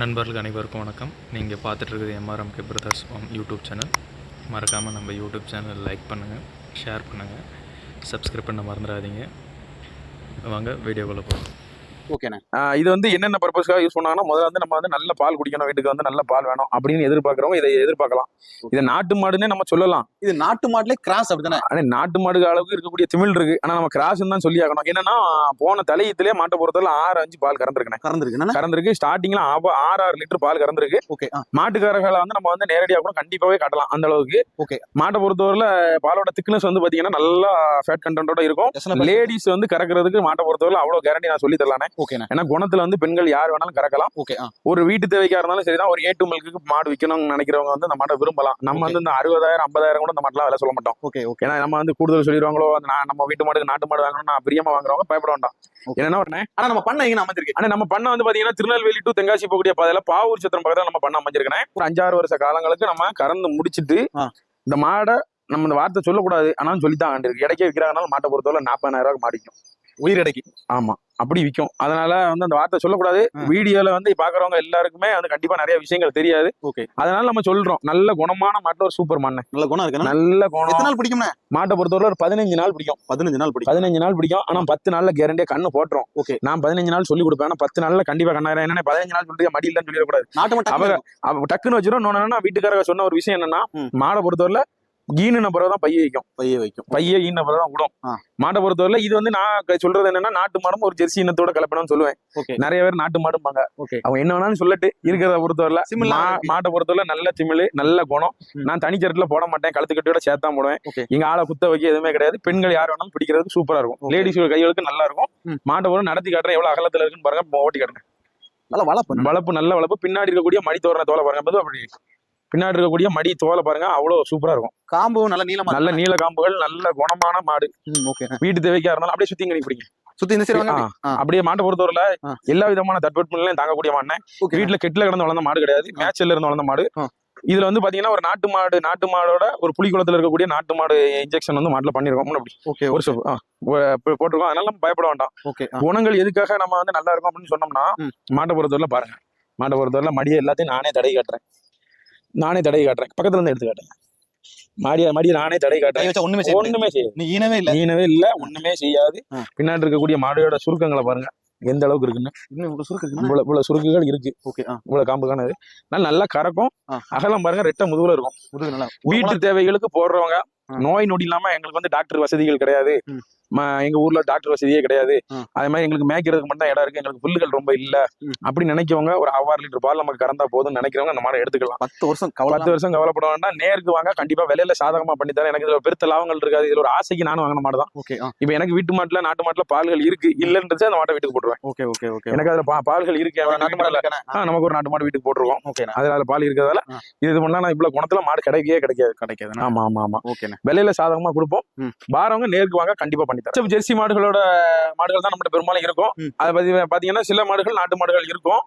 நண்பர்களுக்கு அனைவருக்கும் வணக்கம். நீங்கள் பார்த்துட்ருக்குது MRM K brothers farm YouTube channel மறக்காமல் நம்ம யூடியூப் சேனல் லைக் பண்ணுங்கள் ஷேர் பண்ணுங்கள் சப்ஸ்கிரைப் பண்ண மறந்துடாதீங்க. வாங்க வீடியோக்குள்ளே போகலாம் ஓகேண்ணே. இது வந்து என்னென்ன பர்பஸ்க்காக யூஸ் பண்ணாங்கன்னா முதல்ல வந்து நம்ம வந்து நல்ல பால் குடிக்கணும் வீட்டுக்கு வந்து நல்ல பால் வேணும் அப்படின்னு எதிர்பார்க்குறவங்க இதை எதிர்பார்க்கலாம். இதை நாட்டு மாடுன்னே நம்ம சொல்லலாம். இது நாட்டு மாட்டுல கிராஸ் அப்படிதானே? ஆனா நாட்டு மாடு அளவுக்கு இருக்கக்கூடிய திமிழ் இருக்கு. ஆனா நம்ம கிராஸ் தான் சொல்லி ஆகணும். என்னன்னா போன தலையத்திலே மாட்டை பொறுத்தவரை ஆறு அஞ்சு பால் கறந்துருக்கேன் கறந்துருக்கு. கறந்துருக்கு. ஸ்டார்டிங்ல ஆறு ஆறு லிட்டர் பால் கறந்துருக்கு. ஓகே மாட்டுக்காரர்களை வந்து நம்ம வந்து நேரடியாக கூட கண்டிப்பாவே காட்டலாம் அந்த அளவுக்கு. Okay. மாட்டை பொறுத்தவரையில பாலோட திக்னஸ் வந்து பாத்தீங்கன்னா நல்லா ஃபேட் கண்டென்ட்டோட இருக்கும். லேடிஸ் வந்து கறக்கிறதுக்கு மாட்டை பொறுத்தவரை அவ்வளவு கேரண்டி நான் சொல்லி தரலானே ஓகேண்ணே ஏன்னா குணத்துல வந்து பெண்கள் யார் வேணாலும் கறக்கலாம். ஓகே ஒரு வீட்டு தேவைக்கா இருந்தாலும் சரிதான். ஒரு ஏட்டு மில்க்கு மாடு விற்கணும்னு நினைக்கிறவங்க வந்து அந்த மாட்டை விரும்பலாம். நம்ம வந்து இந்த அறுபதாயிரம் ஐம்பதாயிரம் கூட இந்த மாட்டெல்லாம் விலை சொல்ல மாட்டோம். ஓகே ஓகே ஏன்னா நம்ம வந்து கூடுதல் சொல்லிடுவாங்களோ நம்ம வீட்டு மாடுக்கு நாட்டு மாடு வாங்கணும்னா பிரியமா வாங்குறவங்க பயப்பட வேண்டாம். என்னன்னா உடனே ஆனா நம்ம பண்ண எங்க அமைஞ்சிருக்கு? ஆனா நம்ம பண்ண வந்து பாத்தீங்கன்னா திருநெல்வேலி டு தென்காசி போகக்கூடிய பாதையில பாவூர் சத்திரம் பக்கத்துல நம்ம பண்ண அமைஞ்சிருக்கேன் ஒரு அஞ்சாறு வருஷ காலங்களுக்கு நம்ம கறந்து முடிச்சிட்டு. இந்த மாடை நம்ம இந்த வார்த்தை சொல்லக்கூடாது. ஆனாலும் சொல்லித்தான் ஆண்டிருக்கு. இடைக்கே விற்கிறாங்கனால மாட்டை பொறுத்தவரை நாற்பதாயிரம் ரூபாய்க்கு மாடிக்கும் உயிர் அடைக்கி ஆமா அப்படி விற்கும் அதனால வந்து அந்த வார்த்தை சொல்லக்கூடாது. வீடியோல வந்து பாக்குறவங்க எல்லாருக்குமே வந்து கண்டிப்பா நிறைய விஷயங்கள் தெரியாது. ஓகே. அதனால நம்ம சொல்றோம். நல்ல குணமான மாட்டு ஒரு சூப்பர் மண்ணு நல்ல குணம் இருக்குண்ணா நல்ல குணம். எத்தனை நாள் பிடிக்கும்ண்ணே? மாட்டை பொறுத்தவரை ஒரு பதினஞ்சு நாள் பிடிக்கும். பதினஞ்சு நாள் பிடிக்கும். பதினஞ்சு நாள் பிடிக்கும். ஆனா பத்து நாள்ல கேரண்டியா கண்ணு போட்டுரும். Okay. நான் பதினஞ்சு நாள் சொல்லி கொடுப்பேன். ஆனா பத்து நாள்ல கண்டிப்பா கண்ணாயிரம். என்னன்னா பதினஞ்சு நாள் சொல்லிட்டு மடி இல்லைன்னு சொல்லிடக்கூடாது. நாட்டு மாட்டு அவ- அவ டக்குன்னு என்னன்னா வீட்டுக்காரங்க சொன்ன ஒரு விஷயம் என்னன்னா. மாடை பொறுத்தவரையில ஈனுன பிறகு தான் பைய வைக்கும். பைய வைக்கும். பைய ஈன பிறகு தான் விடும். மாட்டை பொறுத்தவரையில இது வந்து நான் சொல்றது என்னன்னா நாட்டு மாடும் ஒரு ஜெர்சி இனத்தோட கலப்பணும்னு சொல்லுவேன். நிறைய பேர் நாட்டு மாடும்பாங்க. அவங்க என்ன வேணாலும் சொல்லட்டு. இருக்கிறத இருக்கு. மாட்டை பொறுத்தவரை நல்ல திமிழ் நல்ல குணம். நான் தனிச்சரட்டுல போட மாட்டேன். கழுத்து கட்டியோட சேர்த்தா போடுவேன். எங்க ஆளை குத்த வைக்க எதுவுமே கிடையாது. பெண்கள் யார் வேணாலும் பிடிக்கிறதுக்கு சூப்பரா இருக்கும். லேடிஸ் கைகளுக்கு நல்லா இருக்கும். மாட்டை பொருள் நடத்தி காட்டுறேன். எவ்வளவு அகலத்துல இருக்குன்னு பாருங்க. ஓட்டி காட்டுங்க. நல்லா வளர்ப்பு வளப்பு நல்ல வளப்பு. பின்னாடி இருக்கக்கூடிய மடி தோரண தோலை பாருங்க அப்படி பின்னாடி இருக்கக்கூடிய மடி தோலை பாருங்க அவ்வளவு சூப்பரா இருக்கும். காம்பு நல்ல நீளமா நல்ல நீல காம்புகள் நல்ல குணமான மாடு. ஓகே வீட்டு தேவைக்கா இருந்தாலும் அப்படியே சுத்தி இங்க பிடிங்க. சுத்தி இந்த சைடு. அப்படியே மாட்டை பொறுத்தவரையில. எல்லா விதமான தட்பவெப்பநிலையும் தாங்கக்கூடிய மாடு வீட்டுல கெட்டில கிடந்து வளர்ந்த மாடு கிடையாது. மேட்ச்ல இருந்து வளர்ந்த மாடு. இதுல வந்து பாத்தீங்கன்னா ஒரு நாட்டு மாடு நாட்டு மாடோட ஒரு புலிக்குளத்துல இருக்கக்கூடிய நாட்டு மாடு இன்ஜெக்ஷன் வந்து மாட்டுல பண்ணிருக்கோம். அப்படி. ஓகே ஒரு சொ- ஆ, ஒ- போ- போட்டிருக்கோம். அதனால நம்ம பயப்பட வேண்டாம். ஓகே குணங்கள் எதுக்காக நம்ம வந்து நல்லா இருக்கும் அப்படின்னு சொன்னோம்னா. மாட்டை பொறுத்தவரையில பாருங்க. மாட்டை பொறுத்தவரையில மடியை எல்லாத்தையும் நானே தடை காட்டுறேன். நானே தடை காட்டுறேன். பக்கத்துல இருந்து எடுத்து காட்டுறேன் மாடிய மடியை நானே தடை காட்டுறேன். ஒண்ணுமே செய்ய ஒண்ணுமே செய்யாது நீ ஈனவே இல்ல. நீனவே இல்ல ஒண்ணுமே செய்யாது. பின்னாடி இருக்கக்கூடிய மாடோட சுருக்கங்களை பாருங்க. எந்த அளவுக்கு இருக்குன்னு. இவ்வளவு சுருக்கு இவ்வளவு இவ்வளவு சுருக்குகள் இருக்கு. ஓகே இவ்வளவு காம்பு காணது. நல்லா நல்லா கறக்கும். அகலம் பாருங்க ரெட்ட முதுகுல இருக்கும். வீட்டு தேவைகளுக்கு போடுறவங்க. நோய் நொடி இல்லாம எங்களுக்கு வந்து டாக்டர் வசதிகள் கிடையாது. எங்க ஊர்ல டாக்டர் வசதியே கிடையாது. அதே மாதிரி எங்களுக்கு மேய்க்கிறதுக்கு மட்டும் தான் இடம் இருக்கு. எங்களுக்கு புல்லுகள் ரொம்ப இல்ல. அப்படி நினைக்கவங்க ஒரு ஆறு லிட்டர் பால் நமக்கு கறந்தா போதும்னு நினைக்கிறவங்க அந்த மாதிரி எடுத்துக்கலாம். பத்து வருஷம் பத்து வருஷம் கவலைப்பட வேண்டாம் நேருக்கு வாங்க கண்டிப்பா விலையில சாதகமா பண்ணி தரேன். எனக்கு இதுல பெருத்த லாபங்கள் இருக்காது. இதுல ஒரு ஆசைக்கு நானும் வாங்கின மாடு தான். ஓகே இப்ப எனக்கு வீட்டு மாட்டுல நாட்டு மாட்டுல பால்கள் இருக்கு. இல்லன்றது அந்த மாட்டை வீட்டுக்கு போட்டுருவேன். Okay okay okay. எனக்கு அதுல பால்கள் இருக்கு. நாட்டு மாடுல. நமக்கு ஒரு நாட்டு மாடு வீட்டுக்கு போட்டுருவோம். ஓகேண்ணா. அதுல பால் இருக்கிறதால. இது பண்ணா நான் இவ்வளவு குணத்துல மாடு கிடைக்கவே கிடைக்காது. கிடைக்காதுண்ணா. ஆமா ஆமா ஆமா. ஓகேண்ணா. விலையில சாதகமா கொடுப்போம். வாரவங்க நேருக்கு வாங்க கண்டிப்பா பண்ணி தரேன். ஜெர்சி மாடுகளோட மாடுகள் தான் நம்மகிட்ட பெரும்பாலும் இருக்கும். அதை பத்தி பாத்தீங்கன்னா சில மாடுகள் நாட்டு மாடுகள் இருக்கும்.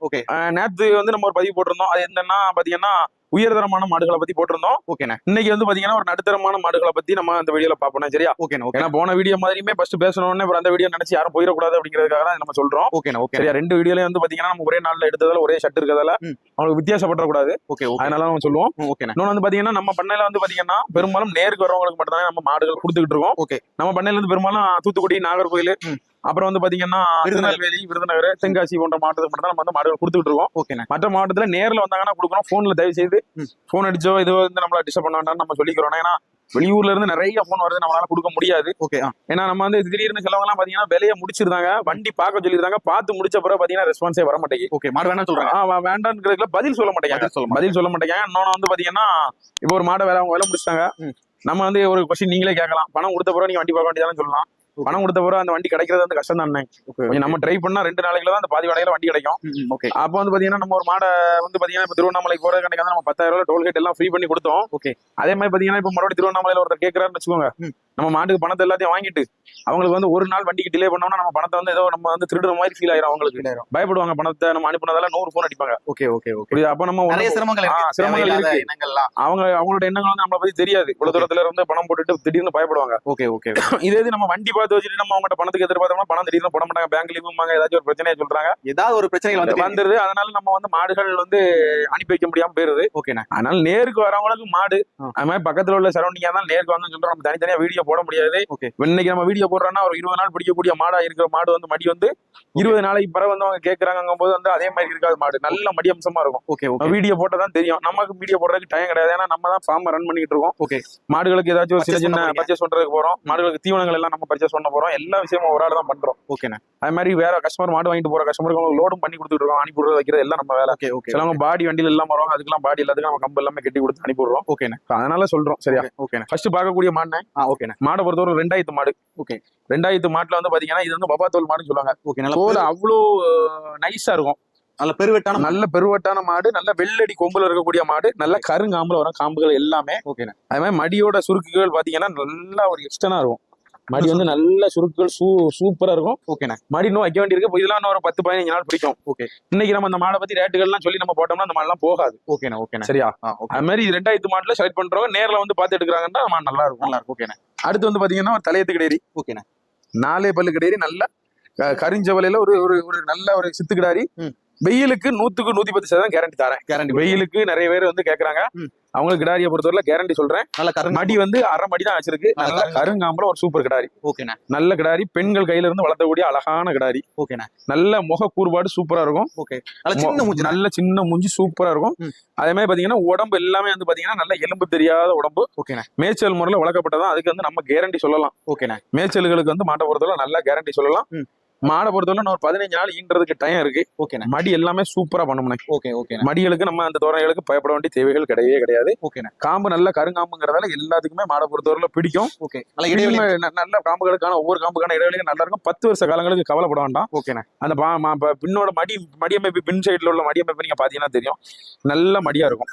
நேத்து வந்து நம்ம ஒரு பதிவு போட்டிருந்தோம். அது என்னன்னா பாத்தீங்கன்னா உயர்தரமான மாடுகளை பத்தி போட்டிருந்தோம். ஓகேண்ணா இன்னைக்கு வந்து பாத்தீங்கன்னா ஒரு நடுத்தரமான மாடுகளை பத்தி நம்ம அந்த வீடியோல பாப்போம் சரியா? ஓகேண்ணா ஓகே ஏன்னா போன வீடியோ மாதிரியுமே ஃபர்ஸ்ட் பேசணும்னு அந்த வீடியோ நினைச்சு யாரும் போயிடக்கூடாது அப்படிங்கிறதுக்காக தான் நம்ம சொல்றோம். ஓகேண்ணா ஓகே சரியா ரெண்டு வீடியோலயும் வந்து பாத்தீங்கன்னா நம்ம ஒரே நாள்ல எடுத்ததால ஒரே ஷர்ட் இருக்கிறதால. அவங்களுக்கு வித்தியாசப்படக்கூடாது. ஓகே ஓகே அதனால நம்ம சொல்லுவோம். ஓகேண்ணா இன்னொன்று வந்து பாத்தீங்கன்னா நம்ம பண்ணையில வந்து பாத்தீங்கன்னா பெரும்பாலும் நேருக்கு வரவங்களுக்கு மட்டும் தான் நம்ம மாடுகள் கொடுத்துக்கிட்டு இருக்கோம். ஓகே. நம்ம பண்ணையில இருந்து பெரும்பாலும் தூத்துக்குடி நாகர்கோயில். அப்புறம் வந்து பாத்தீங்கன்னா விருதுநகர். திருநெல்வேலி விருதுநகர் தென்காசி போன்ற மாவட்டத்துக்கு மட்டும் தான் நம்ம வந்து மாடுகள் கொடுத்துக்கிட்டு இருக்கோம். ஓகேண்ணா. மற்ற மாவட்டத்துல நேர்ல வந்தாங்கன்னா கொடுக்குறோம் போன்ல தயவு செய்து. போன் அடிச்சோ இது வந்து நம்மள டிஸ்டர்ப் பண்ண வேண்டாம்னு நம்ம சொல்லிக்கிறோம். ஏன்னா வெளியூர்ல இருந்து நிறைய போன் வருது. நம்மளால கொடுக்க முடியாது. ஓகே ஏன்னா நம்ம வந்து திடீர்னு சிலவங்க எல்லாம் பாத்தீங்கன்னா விலையை முடிச்சிருந்தாங்க. வண்டி பார்க்க சொல்லியிருந்தாங்க. பார்த்து முடிச்ச பிறகு பாத்தீங்கன்னா ரெஸ்பான்ஸே வர மாட்டேங்குது. ஓகே மாடு வேணாம் சொல்றாங்க. வேண்டாம்ங்கிறதுல பதில் சொல்ல மாட்டேங்க பதில் சொல்ல மாட்டேங்க. பதில் சொல்ல மாட்டேங்க இன்னொன்னு வந்து பாத்தீங்கன்னா இப்போ ஒரு மாடை வேலை அவங்க வேலை முடிச்சிட்டாங்க. நம்ம வந்து ஒரு கொஸ்டின் நீங்களே கேட்கலாம். பணம் கொடுத்த பிறகு நீங்க வண்டி பார்க்க வேண்டியதானு சொல்லலாம். பணம் கொடுத்த பிறகு அந்த வண்டி கிடைக்கிறது வந்து கஷ்டம் தானே ஓகே கொஞ்சம் நம்ம ட்ரை பண்ணா ரெண்டு நாளைக்குல தான் அந்த பாதி வடையில வண்டி கிடைக்கும். ஓகே அப்போ வந்து பாத்தீங்கன்னா நம்ம ஒரு மாடை வந்து பாத்தீங்கன்னா இப்போ திருவண்ணாமலைக்கு போறது கணக்கு நம்ம பத்தாயிரம் ரூபாய் டோல்கேட் எல்லாம் ஃப்ரீ பண்ணி கொடுத்தோம். Okay. அதே மாதிரி பாத்தீங்கன்னா இப்போ மறுபடியும் திருவண்ணாமலையில ஒருத்தர் கேட்கறாருன்னு வச்சுக்கோங்க. நம்ம மாட்டுக்கு பணத்தை எல்லாத்தையும் வாங்கிட்டு அவங்களுக்கு வந்து ஒரு நாள் வண்டிக்கு டிலே பண்ணோம்னா நம்ம பணத்தை வந்து ஏதோ நம்ம வந்து திருடுற மாதிரி ஃபீல் ஆயிரும் அவங்களுக்கு. பயப்படுவாங்க பணத்தை நம்ம அனுப்புனதால நூறு ஃபோன் அடிப்பாங்க. ஓகே ஓகே ஓகே அப்ப நம்ம சிரமங்கள் சிரமங்கள் இருக்கு. அவங்க அவங்களோட எண்ணங்கள் வந்து நம்மளை பத்தி தெரியாது. இவ்வளவு தூரத்துல இருந்து பணம் போட்டுட்டு திடீர்னு பயப்படுவாங்க. ஓகே ஓகே இதே இது நம்ம வண்டி பார்த்து வச்சுட்டு நம்ம அவங்கள்ட்ட பணத்துக்கு எதிர்பார்த்தோம்னா பணம் திடீர்னு போட மாட்டாங்க. பேங்க் லீவுமாங்க ஏதாச்சும் ஒரு பிரச்சனையை சொல்றாங்க. ஏதாவது ஒரு பிரச்சனைகள் வந்து வந்துருது. அதனால நம்ம வந்து மாடுகள் வந்து அனுப்பி வைக்க முடியாம போயிருது. ஓகேண்ணா அதனால நேருக்கு வரவங்களுக்கு மாடு. அது மாதிரி பக்கத்துல உள்ள சரௌண்டிங்கா தான் நேருக்கு வந்து சொல்றோம். நம்ம தனித்தனியா வீடியோ போட முடியாது. இன்னைக்கு நம்ம வீடியோ போடுறோம்னா ஒரு இருபது நாள் பிடிக்கக்கூடிய மாடா இருக்கிற மாடு வந்து மடி வந்து இருபது நாளைக்கு பிறகு வந்து அவங்க கேட்கறாங்க போது வந்து அதே மாதிரி இருக்காது மாடு. நல்ல மடி அம்சமா இருக்கும். Okay okay. வீடியோ போட்டா தான் தெரியும். நமக்கு வீடியோ போடுறதுக்கு டைம் கிடையாது. ஏன்னா நம்ம தான் ஃபார்ம் ரன் பண்ணிட்டு இருக்கோம். Okay. மாடுகளுக்கு ஏதாச்சும் ஒரு சின்ன சின்ன. பர்ச்சேஸ் பண்றதுக்கு போறோம். மாடுகளுக்கு தீவனங்கள் எல்லாம் நம்ம பர்ச்சேஸ் பண்ண போறோம். எல்லா விஷயமும் ஒரு ஆள் தான் பண்றோம். ஓகேண்ணா. அது மாதிரி வேற கஸ்டமர் மாடு வாங்கிட்டு போற கஸ்டமருக்கு லோடும் பண்ணி கொடுத்துட்டு இருக்கோம். அனுப்பி விடுறது வைக்கிறது எல்லாம் நம்ம வேலை. ஓகே ஓகே சிலவங்க பாடி வண்டியில எல்லாம் வருவாங்க அதுக்கெல்லாம் பாடி எல்லாத்துக்கும் நம்ம கம்பு எல்லாமே கட்டி கொடுத்து அனுப்பி விடுறோம். ஓகேண்ணா. அதனால சொல்றோம். சரியா? ஓகேண்ணா. ஃபர்ஸ்ட் பார்க்கக்கூடிய மாடுனே ஆ ஓகேண்ணா. மாடை பொறுத்தவரை ரெண்டாயிரத்து மாடு. Okay. ரெண்டாயிரத்து மாட்டுல வந்து பாத்தீங்கன்னா இது வந்து தோல் மாடுன்னு சொல்லுவாங்க. ஓகே நல்ல தோல் அவ்வளோ நைஸா இருக்கும். நல்ல பெருவெட்டான நல்ல பெருவட்டான மாடு நல்ல வெள்ளடி கொம்புல இருக்கக்கூடிய மாடு நல்ல கருங்காம்புல வரும் காம்புகள் எல்லாமே. ஓகேண்ணா அது மாதிரி மடியோட சுருக்குகள் பாத்தீங்கன்னா நல்லா ஒரு எக்ஸ்டனா இருக்கும். மடி வந்து நல்ல சுருக்குகள் சூ சூப்பரா இருக்கும். ஓகேண்ணா மடி இன்னும் வைக்க வேண்டியிருக்கு. இப்ப இதெல்லாம் இன்னும் ஒரு பத்து பதினஞ்சு நாள் பிடிக்கும். Okay. இன்னைக்கு நம்ம அந்த மாடை பத்தி ரேட்டுகள்லாம் சொல்லி நம்ம போட்டோம்னா அந்த மாடெல்லாம் போகாது. ஓகேண்ணா ஓகேண்ணா சரியா? ஓகே அது மாதிரி ரெண்டாயிரத்து மாட்டுல செலக்ட் பண்றவங்க நேர்ல வந்து பார்த்து எடுக்கிறாங்கன்னா மாடு நல்லா இருக்கும். நல்லா இருக்கும் ஓகேண்ணா அடுத்து வந்து பாத்தீங்கன்னா ஒரு தலையத்து கிடேரி ஓகேண்ணா நாலே பல்லு கிடேரி நல்ல கரிஞ்சவலையில ஒரு ஒரு நல்ல ஒரு சித்து கிடாரி. வெயிலுக்கு நூத்துக்கு நூத்தி பத்து சதவீதம் கேரண்டி தரேன். கேரண்டி வெயிலுக்கு நிறைய பேர் வந்து கேக்குறாங்க. அவங்களுக்கு கிடாரியை பொறுத்தவரை கேரண்டி சொல்றேன். நல்ல மடி வந்து அரை மடி தான் வச்சிருக்கு நல்ல நல்ல கருங்காம்புல ஒரு சூப்பர் கிடாரி. ஓகேண்ணா நல்ல கிடாரி பெண்கள் கையில இருந்து வளர்த்தக்கூடிய அழகான கிடாரி. ஓகேண்ணா நல்ல முக கூறுபாடு சூப்பரா இருக்கும். ஓகே நல்ல சின்ன மூஞ்சி நல்ல சின்ன மூஞ்சி சூப்பரா இருக்கும். அதே மாதிரி பாத்தீங்கன்னா உடம்பு எல்லாமே வந்து பாத்தீங்கன்னா நல்ல எலும்பு தெரியாத உடம்பு. ஓகேண்ணா மேய்ச்சல் முறையில வளர்க்கப்பட்டதான். அதுக்கு வந்து நம்ம கேரண்டி சொல்லலாம். ஓகேண்ணா மேய்ச்சல்களுக்கு வந்து மாட்டை பொறுத்தவரை நல்லா கேரண்டி சொல்லலாம். மாடை பொறுத்தவரை ஒரு பதினஞ்சு நாள் ஈன்றதுக்கு டைம் இருக்கு. ஓகேண்ணா மடி எல்லாமே சூப்பரா பண்ணணும் ஓகே ஓகேண்ணா மடிகளுக்கு நம்ம அந்த தோரணைகளுக்கு பயப்பட வேண்டிய தேவைகள் கிடையவே கிடையாது. ஓகேண்ணா காம்பு நல்ல கருங்காம்புங்கிறதால எல்லாத்துக்குமே மாடை பொறுத்தவரையில பிடிக்கும். ஓகே நல்ல காம்புகளுக்கான ஒவ்வொரு காம்புக்கான இடைவெளிகள் நல்லா இருக்கும். பத்து வருஷ காலங்களுக்கு கவலைப்பட வேண்டாம். ஓகேண்ணா அந்த பின்னோட மடி மடியமைப்பு பின் சைடுல உள்ள மடியமைப்பு நீங்க பாத்தீங்கன்னா தெரியும். நல்ல மடியா இருக்கும்.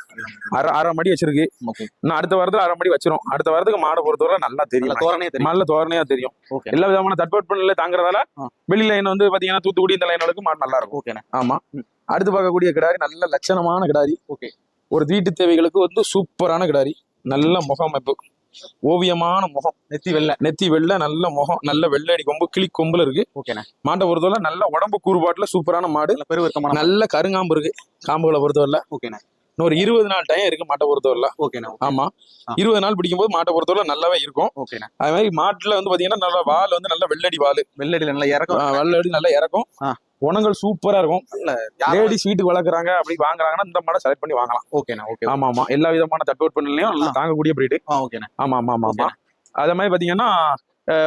அரை அரை மடி வச்சிருக்கு. ஓகே இன்னும் அடுத்த வாரத்துல அரை மடி வச்சிரும். அடுத்த வாரத்துக்கு மாடை பொறுத்தவரை நல்லா தெரியும். நல்ல தோரணையா தெரியும். ஓகே எல்லா விதமான தட்பவெப்பநிலை தாங்குறதால. வெளி லைன் வந்து பாத்தீங்கன்னா தூத்துக்குடி இந்த லைனுக்கு மாடு நல்லா இருக்கும் ஓகேண்ணா ஆமா. அடுத்து பார்க்கக்கூடிய கிடாரி நல்ல லட்சணமான கிடாரி. ஓகே ஒரு வீட்டு தேவைகளுக்கு வந்து சூப்பரான கிடாரி. நல்ல முகமைப்பு ஓவியமான முகம். நெத்தி வெள்ள நெத்தி வெள்ளை நல்ல முகம். நல்ல வெள்ளடி கொம்பு கிளி கொம்புல இருக்கு. ஓகேண்ணா மாட்டை பொறுத்தவரை நல்ல உடம்பு கூறுபாட்டுல சூப்பரான மாடு. நல்ல பெருவர்க்கமான நல்ல கருங்காம்பு இருக்கு. காம்புகளை பொறுத்தவரை. ஓகேண்ணா ஒரு இருபது நாள் டைம் இருக்கு மாட்டை பொறுத்தவரை ஓகேண்ணா ஆமா. இருபது நாள் பிடிக்கும்போது மாட்டை பொறுத்தவரை நல்லாவே இருக்கும். ஓகேண்ணா அது மாதிரி மாட்டுல வந்து பாத்தீங்கன்னா நல்ல வால் வந்து நல்ல வெள்ளடி வால். வெள்ளடியில நல்ல இறக்கம். வெள்ளடி நல்லா இறக்கும். உணங்கள் சூப்பரா இருக்கும். லேடிஸ் வீட்டுக்கு வளர்க்குறாங்க அப்படி வாங்குறாங்கன்னா இந்த மாடை செலக்ட் பண்ணி வாங்கலாம். ஓகேண்ணா ஓகே ஆமா ஆமா. எல்லா விதமான தட்பவெப்பநிலையும் நல்லா தாங்கக்கூடிய பிரீடு ஆ ஓகேண்ணா ஆமா ஆமா ஆமா ஆமா. அதே மாதிரி பாத்தீங்கன்னா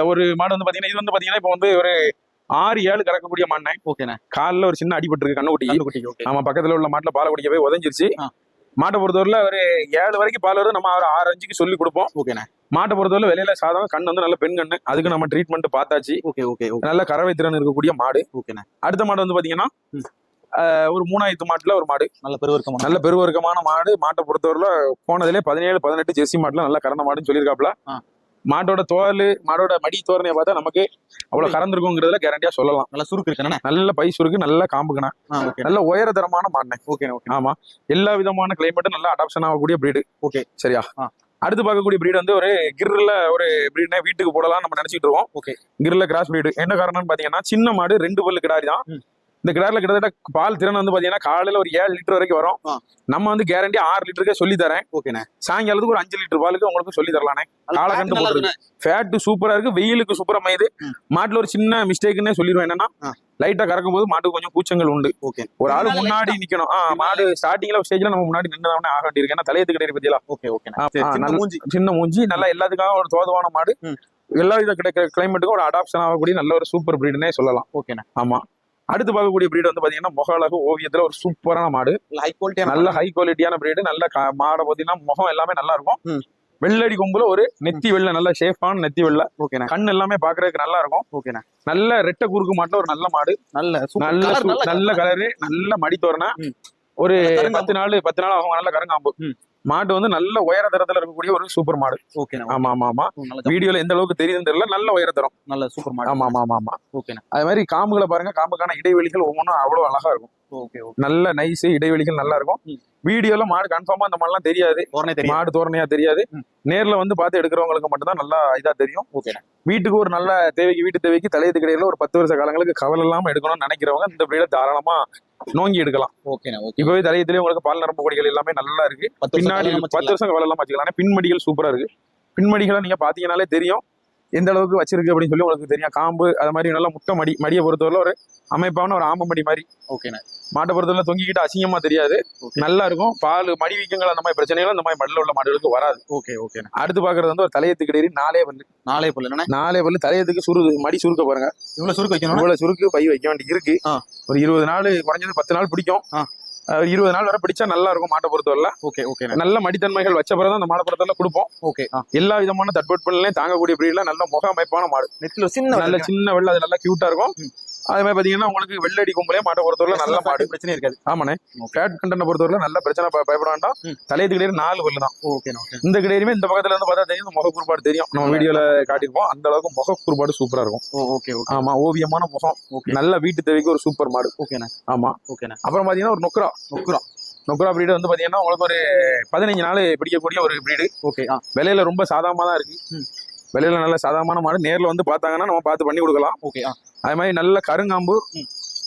ஒரு மாடு வந்து பாத்தீங்கன்னா இது வந்து பாத்தீங்கன்னா இப்போ வந்து ஒரு ஆறு ஏழு கறக்கக்கூடிய மாடு ஓகேண்ணா காலில் ஒரு சின்ன அடிபட்டு இருக்கு கண்ணுக்குட்டி ஓகே ஆமா பக்கத்துல உள்ள மாட்டுல பால் குடிக்க போய் உதஞ்சிருச்சு. மாட்டை பொறுத்தவரையில ஒரு ஏழு வரைக்கும் பால் வரும். நம்ம ஒரு ஆறு அஞ்சுக்கு சொல்லி கொடுப்போம். ஓகேண்ணா மாட்டை பொறுத்தவரை வெளியில சாதம் கண் வந்து நல்ல பெண் கண்ணு. அதுக்கு நம்ம ட்ரீட்மெண்ட் பார்த்தாச்சு. ஓகே ஓகே நல்ல கறவை திறன் இருக்கக்கூடிய மாடு. ஓகேண்ணா அடுத்த மாடு வந்து பாத்தீங்கன்னா ஒரு மூணாயிரத்து மாட்டுல ஒரு மாடு. நல்ல பெருவர்க்கமான நல்ல பெருவர்க்கமான மாடு. மாட்டை பொறுத்தவரையில போனதுல பதினேழு பதினெட்டு ஜெர்சி மாட்டுல நல்ல கறந்த மாடுன்னு சொல்லியிருக்காப்ல. மாட்டோட தோல் மாடோட மடி தோரணையை பார்த்தா நமக்கு அவ்வளவு கறந்துருக்குங்கிறதுல கேரண்டியா சொல்லலாம். நல்ல சுருக்கு இருக்குண்ணா நல்ல பைசுருக்கு நல்ல காம்புக்கணா ஆ ஓகே நல்ல உயரதரமான மாடு ஓகேண்ணா ஓகே ஆமா. எல்லா விதமான கிளைமேட்டும் நல்ல அடாப்ஷன் ஆகக்கூடிய பிரீடு ஓகே. சரியா. அடுத்து பார்க்கக்கூடிய பிரீடு வந்து ஒரு கிரில்ல ஒரு பிரீட்னா வீட்டுக்கு போடலாம் நம்ம நினைச்சிட்டு இருக்கோம். ஓகே. கிரில்ல கிராஸ் பிரீடு என்ன காரணம்னு பாத்தீங்கன்னா சின்ன மாடு ரெண்டு பல்லு கிடாரி தான். இந்த கிடாரில கிட்டத்தட்ட பால் திறன் வந்து பாத்தீங்கன்னா காலையில ஒரு ஏழு லிட்டர் வரைக்கும் வரும். நம்ம வந்து கேரண்டி ஆறு லிட்டருக்கே சொல்லி தரேன். ஓகேண்ணா. சாயங்காலத்துக்கு ஒரு அஞ்சு லிட்டர் பாலுக்கு உங்களுக்கு சொல்லி தரலானே காலகண்டு நல்லா போட்டுருக்கு. ஃபேட் சூப்பரா இருக்கு வெயிலுக்கு சூப்பரா ம். மாட்டுல ஒரு சின்ன மிஸ்டேக்னே சொல்லிடுவேன் என்னன்னா. லைட்டா கறக்கும் போது மாட்டுக்கு கொஞ்சம் கூச்சங்கள் உண்டு. ஓகே. ஒரு ஆளு முன்னாடி நிக்கணும். மாடு ஸ்டார்டிங்ல ஸ்டேஜ்ல நம்ம முன்னாடி நின்றவனே ஆக வேண்டியிருக்கு. ஏன்னா தலையத்து கிடையாது பத்தியெல்லாம். சின்ன மூஞ்சி. நல்லா எல்லாத்துக்காக ஒரு தோதுவான மாடு. எல்லா வித கிடைக்கிற கிளைமேட்டுக்கும் ஒரு அடாப்ஷன் ஆகக்கூடிய நல்ல ஒரு சூப்பர் பிரீடுனே சொல்லலாம். ஓகேண்ணா. ஆமா. அடுத்து பார்க்கக்கூடிய பிரீடு வந்து பாத்தீங்கன்னா முக அழகு ஓவியத்துல ஒரு சூப்பரான மாடு. ஹை குவாலிட்டியான நல்ல ஹை குவாலிட்டியான பிரீடு நல்ல மாடை பாத்தீங்கன்னா முகம் எல்லாமே நல்லா இருக்கும். வெள்ளடி கொம்புல ஒரு நெத்தி வெள்ளை நல்ல ஷேஃபான நெத்தி வெள்ளை. ஓகேண்ணா. கண் எல்லாமே பாக்குறதுக்கு நல்லா இருக்கும். ஓகேண்ணா. நல்ல ரெட்டை குறுக்கு மாட்டுல ஒரு நல்ல மாடு. நல்ல நல்ல நல்ல கலரு நல்ல மடி தோரணை. ஒரு. பத்து நாள் பத்து நாள் ஆகும் நல்ல கருங்காம்பு. மாடு வந்து நல்ல உயர தரத்துல இருக்கக்கூடிய ஒரு சூப்பர் மாடு. ஓகேண்ணா ஆமா ஆமா ஆமா. வீடியோல எந்த அளவுக்கு தெரியுதுன்னு தெரியல நல்ல உயர தரம். நல்ல சூப்பர் மாடு. ஆமா ஆமா ஆமா ஆமா. ஓகேண்ணா அது மாதிரி காம்புகளை பாருங்க காம்புக்கான இடைவெளிகள் ஒவ்வொன்றும் அவ்வளவு அழகா இருக்கும். ஓகே ஓகே நல்ல நைஸ் இடைவெளிகள் நல்லா இருக்கும். வீடியோல மாடு கன்ஃபார்மா அந்த மாதிரிலாம் தெரியாது. மாடு தோரணையா தெரியாது. நேர்ல வந்து பார்த்து எடுக்கிறவங்களுக்கு மட்டும்தான் நல்லா இதா தெரியும். வீட்டுக்கு ஒரு நல்ல தேவைக்கு வீட்டு தேவைக்கு தலையத்து கிடையில ஒரு பத்து வருஷ காலங்களுக்கு கவலை இல்லாம எடுக்கணும்னு நினைக்கிறவங்க இந்த பிரீட தாராளமா நோங்கி எடுக்கலாம். இப்பவே தலையத்திலேயே உங்களுக்கு பால் நரம்பு கொடிகள் எல்லாமே நல்லா இருக்கு. பின்னாடி பத்து வருஷம் கவலை இல்லாம வச்சுக்கலாம். ஆனா பின்மடிகள் சூப்பரா இருக்கு. பின்மடிகளை நீங்க பாத்தீங்கன்னாலே தெரியும். எந்த அளவுக்கு வச்சிருக்கு அப்படின்னு சொல்லி உங்களுக்கு தெரியும். காம்பு அது மாதிரி நல்லா முட்டை மடி மடியை பொறுத்தவரை ஒரு அமைப்பான ஒரு ஆம்பு மடி மாதிரி ஓகேண்ணா மாட்டை பொறுத்தவரை தொங்கிக்கிட்டு அசிங்கமா தெரியாது. நல்லா இருக்கும் பால் மடி வீக்கங்கள் அந்த மாதிரி பிரச்சனைகள் அந்த மாதிரி மடியில் உள்ள மாடுகளுக்கு வராது. ஓகே ஓகேண்ணா அடுத்து பாக்குறது வந்து ஒரு தலையத்துக்கு இடையே நாலே பல்லு. நாளே போல என்னண்ணா? நாலே பல்லு தலையத்துக்கு சுருக்கு மடி சுருக்க பாருங்க. இவ்வளவு சுருக்கு வைக்கணும் இவ்வளவு சுருக்கு பை வைக்க வேண்டி இருக்கு. ஒரு இருபது நாள் குறைஞ்சது பத்து நாள் பிடிக்கும். இருபது நாள் வரை பிடிச்சா நல்லா இருக்கும் மாட்டை பொறுத்தவரை ஓகே ஓகேண்ணா நல்ல மடித்தன்மைகள் வச்ச பிறகு அந்த மாடை பொறுத்தவரை கொடுப்போம். ஓகே எல்லா விதமான தட்பட்பநிலையும் தாங்கக்கூடிய பிரீட்ல நல்ல முக அமைப்பான மாடு. நெத்தில சின்ன நல்ல சின்ன வெள்ள அது நல்லா கியூட்டா இருக்கும். அதே மாதிரி பாத்தீங்கன்னா உங்களுக்கு வெள்ளடி கும்பலே மாட்டை பொறுத்தவரை நல்ல மாடு பிரச்சனை இருக்காது. ஆமாண்ணே. ஃபேட் கண்டனை பொறுத்தவரை நல்ல பிரச்சனை பயப்பட வேண்டாம். தலையத்து கிடையாது நாலு பல்லு தான். ஓகே இந்த கிடையுமே இந்த பக்கத்துல இருந்து பார்த்தா தெரியும் முக குறுபாடு தெரியும். நம்ம வீடியோல காட்டியிருப்போம். அந்த அளவுக்கு முக குறுபாடு சூப்பரா இருக்கும். ஓகே ஓகே ஆமா ஓவியமான முகம். ஓகே நல்ல வீட்டு தேவைக்கு ஒரு சூப்பர் மாடு. ஓகேண்ணா ஆமா. ஓகேண்ணா அப்புறம் பாத்தீங்கன்னா ஒரு நொக்ரா. நொக்குறோம் நொக்ரா பிரீடு வந்து பாத்தீங்கன்னா உங்களுக்கு ஒரு பதினஞ்சு நாள் பிடிக்கக்கூடிய ஒரு பிரீடு ஓகே விலையில ரொம்ப சாதாரணமா தான் இருக்கு. விலையில நல்ல சாதாரணமான மாடு நேர்ல வந்து பார்த்தாங்கன்னா நம்ம பார்த்து பண்ணி கொடுக்கலாம். ஓகே அது மாதிரி நல்ல கருங்காம்பு.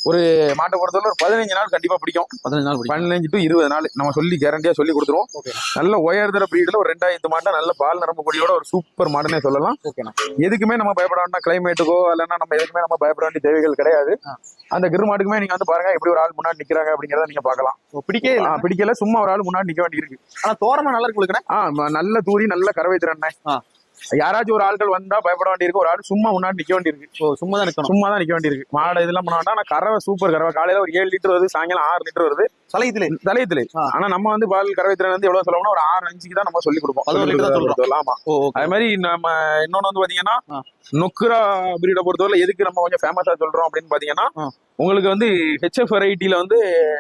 ஒரு மாட்டை பொறுத்தவரை ஒரு பதினஞ்சு நாள் கண்டிப்பா பிடிக்கும். பதினஞ்சு நாள் பதினஞ்சு டு இருபது நாள் நம்ம சொல்லி கேரண்டியா சொல்லி கொடுத்துருவோம். நல்ல உயர்தர பிரீடுல ஒரு ரெண்டாயிரத்து மாட்டை நல்ல பால் நரம்பு கொடியோட ஒரு சூப்பர் மாடுன்னே சொல்லலாம். ஓகேண்ணா எதுக்குமே நம்ம பயப்பட வேண்டாம். கிளைமேட்டுக்கோ இல்லைன்னா நம்ம எதுக்குமே நம்ம பயப்பட வேண்டிய தேவைகள் கிடையாது. அந்த கிரு மாட்டுக்குமே நீங்க வந்து பாருங்க எப்படி ஒரு ஆள் முன்னாடி நிக்கிறாங்க அப்படிங்கறத நீங்க இல்லை. ஆ, பிடிக்கல. சும்மா ஒரு ஆள் முன்னாடி நிக்க வேண்டி இருக்கு ஆனா தோரமா நல்லா இருக்கு உங்களுக்குண்ணா ஆ ம- நல்ல தூரி நல்ல கறவை திறன். யாராச்சும் ஒரு ஆட்கள் வந்தா பயப்பட வேண்டியிருக்கு. ஒரு ஆள் சும்மா முன்னாடி நிக்க வேண்டியிருக்கு. சும்மா தான் நிக்கணும். சும்மா தான் நிக்க வேண்டியிருக்கு. மாடு இதெல்லாம் பண்ண வேண்டாம். ஆனா கறவை சூப்பர் கறவை. காலையில ஒரு ஏழு லிட்டர் வருது சாயங்காலம் ஆறு லிட்டர் வருது. தலையத்துல? ஆ. ஆனா நம்ம வந்து பால் கறவை திறன் வந்து எவ்வளவு சொல்லணும்னா ஒரு ஆறு அஞ்சுக்கு தான் நம்ம சொல்லி கொடுப்போம். ஆமா அதே மாதிரி நம்ம இன்னொன்னு வந்து பாத்தீங்கன்னா. நொக்குரா பிரீட பொறுத்தவரை எதுக்கு நம்ம கொஞ்சம் ஃபேமஸா சொல்றோம் அப்படின்னு பாத்தீங்கன்னா. உங்களுக்கு வந்து ஹெச்எஃப் வெரைட்டில வந்து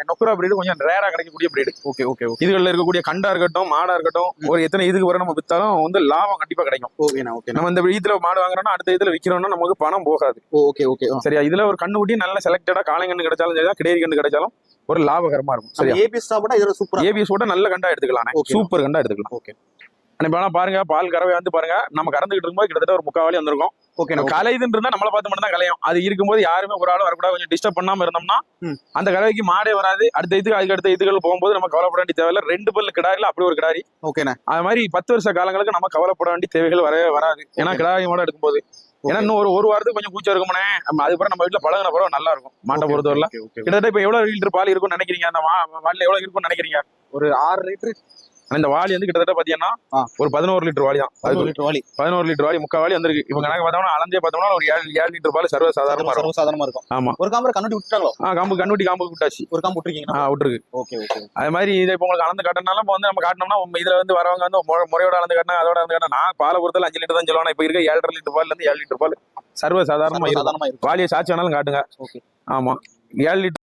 நொக்குரா பிரீடு கொஞ்சம் ரேரா கிடைக்கக்கூடிய பிரீடு ஓகே ஓகே ஓகே. இதுகளில் இருக்கக்கூடிய கண்டா இருக்கட்டும் மாடா இருக்கட்டும் ஒரு எத்தனை இதுக்கு வரை நம்ம வித்தாலும் வந்து லாபம் கண்டிப்பா கிடைக்கும். ஓகேண்ணா ஓகேண்ணா நம்ம இந்த இதுல மாடு வாங்குறோம்னா அடுத்த இதுல விக்கிறோம்னா நமக்கு பணம் போகாது. ஓகே ஓகே சரியா? இதுல ஒரு கண்ணு குட்டி நல்ல செலக்டடா காளைங்கன்னு கிடைச்சாலும் சரிதான் கிடையாது கண்ணு கிடைச்சாலும் ஒரு லாபகரமா இருக்கும். சரியா? ஏபிஎஸ் சாப்பிட்டா இதோட சூப்பரா ஏபிஎஸ் ஓட நல்ல கண்டா எடுத்துக்கலாம். சூப்பர் கண்டா எடுத்துக்கலாம். ஓகே இப்ப ஆனா பாருங்க பால் கறவை வந்து பாருங்க நம்ம கறந்துகிட்டு இருக்கும்போது கிட்டத்தட்ட ஒரு முக்காவாளி வந்திருக்கும். ஓகேண்ணா கலைதுன்னு இருந்தா நம்மள பார்த்து மட்டும் தான் கலையும். அது இருக்கும்போது யாருமே ஒரு ஆள் வரக்கூடாது கொஞ்சம் டிஸ்டர்ப் பண்ணாம இருந்தோம்னா. அந்த கறவைக்கு மாடே வராது. அடுத்த இதுக்கு அதுக்கு அடுத்த இதுகள் போகும்போது நம்ம கவலைப்பட வேண்டிய தேவையில்ல. ரெண்டு பல்லு கிடாரில அப்படி ஒரு கிடாரி. ஓகேண்ணா அது மாதிரி பத்து வருஷ காலங்களுக்கு நம்ம கவலைப்பட வேண்டிய தேவைகள் வரவே வராது. ஏன்னா Okay. கிடாரி மாடு எடுக்கும்போது. ஏன்னா இன்னும் ஒரு ஒரு வாரத்துக்கு கொஞ்சம் கூச்சம் இருக்கும்னே அதுக்கப்புறம் நம்ம வீட்டுல பழகின பிறகு நல்லா இருக்கும். மாட்டை பொறுத்தவரை ஓகே ஓகே கிட்டத்தட்ட இப்ப எவ்வளவு லிட்டர் பால் இருக்கும்னு நினைக்கிறீங்க? அந்த வாலில எவ்வளவு இருக்கும்னு நினைக்கிறீங்க? ஒரு ஆறு லிட்டர். ஆனா இந்த வாளி வந்து கிட்டத்தட்ட பாத்தீங்கன்னா. ஒரு பதினோரு லிட்டர் வாளி தான். லிட்டர் வாலி. பதினோரு லிட்டர் வாளி முக்கால் வாளி வந்திருக்கு. இப்ப கணக்கு பார்த்தோம்னா அலஞ்சே பார்த்தோம்னா ஒரு ஏழு ஏழு லிட்டர் பால் சர்வ சாதாரணமா இருக்கும். சர்வசாதாரணமா இருக்கும். ஆமா. ஒரு காம்பரை கண்ணுட்டி விட்டுட்டாங்களோ ஆ காம்பு கண்ணுட்டி காம்பு விட்டாச்சு. ஒரு காம்பு விட்டுருக்கீங்கன்னா ஆ விட்டுருக்கு. ஓகே ஓகே அது மாதிரி இதை இப்போ உங்களுக்கு அளந்து காட்டினாலும் இப்போ வந்து நம்ம காட்டினோம்னா இதுல வந்து வரவங்க வந்து முறை- முறையோட அளந்து காட்டினா அதோட அளந்து காட்டினா நான் பாலை பொறுத்தல அஞ்சு லிட்டர் தான் சொல்லுவேன். இப்போ இருக்க ஏழரை லிட்டர் பால்ல இருந்து ஏழு லிட்டர் பால் சர்வ சாதாரணமா இருக்கும். சாதாரணமா இருக்கும். வாலியை சாட்சி வேணாலும் காட்டுங்க. ஓகே. ஆமா. ஏழு லிட்டர்